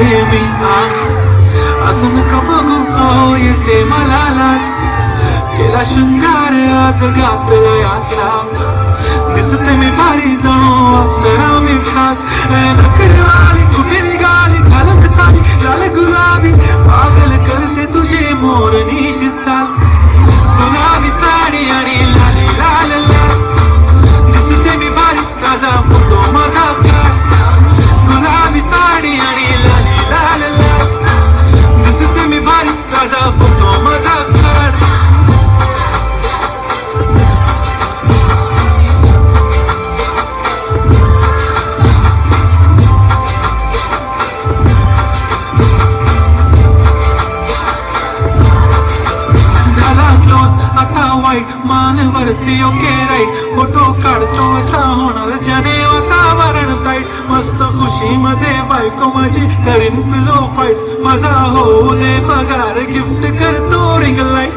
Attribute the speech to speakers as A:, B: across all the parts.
A: दिसते मी आज असं नका बघू अहो येते मला लाज केला शृंगार आज घातलाय असाच दिसते मी भारी मानवरती ओके राईट. फोटो काढतो असा होणार जने वातावरण ताईट मस्त खुशी मध्ये बायको माझी करीन पिलो फाईट माझा होऊ दे पगार गिफ्ट करतो रिंग लाइट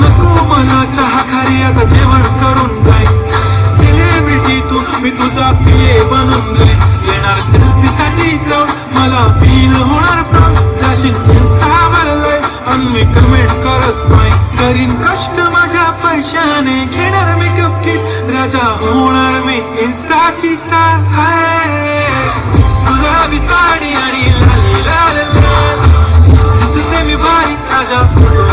A: नको मला चहा खारी आता जेवण करून जाईल सेलिब्रिटी तू मी तुझा पिये बनून जाईल येणार सेल्फी साठी क्राऊड मला फील होणार प्राऊड जाशील इंस्टावर लाईव्ह आणि मी कमेंट करत नाही. करीन कष्ट पैशाने घेणार मेकअप किट राजा होणार मी इन्स्टाची स्टार हाय. गुलाबी साडी आणि लाली लाल लाल. दिसते me by Raja photo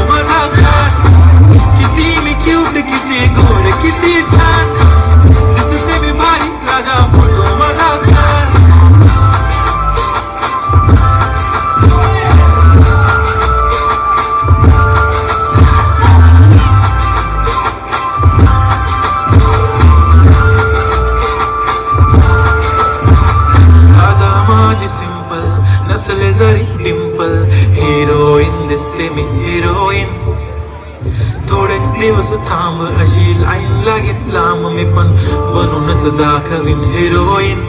A: simple नसले जरी डिंपल हिरोईन दिसते मी हिरोईन थोडे दिवस थांब अशी लाईन लागेल लांब मी पण. बनूनच दाखवीन हिरोईन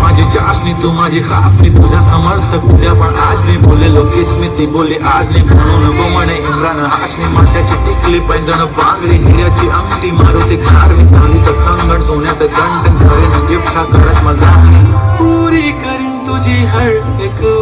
A: माझी चाशनी तू माझी खास मी तुझ्या समर्थक तुझ्या पण आज मी बोलेलो ती बोली आज मी म्हणून नको म्हणे इम्रान हाशमी माथ्याची टिकली पैजण बांगडी हिऱ्याची अंगठी मारुती कार मी चांदीचं कंगण सोन्याचं कंटन करेन गिफ्ट हा करा It could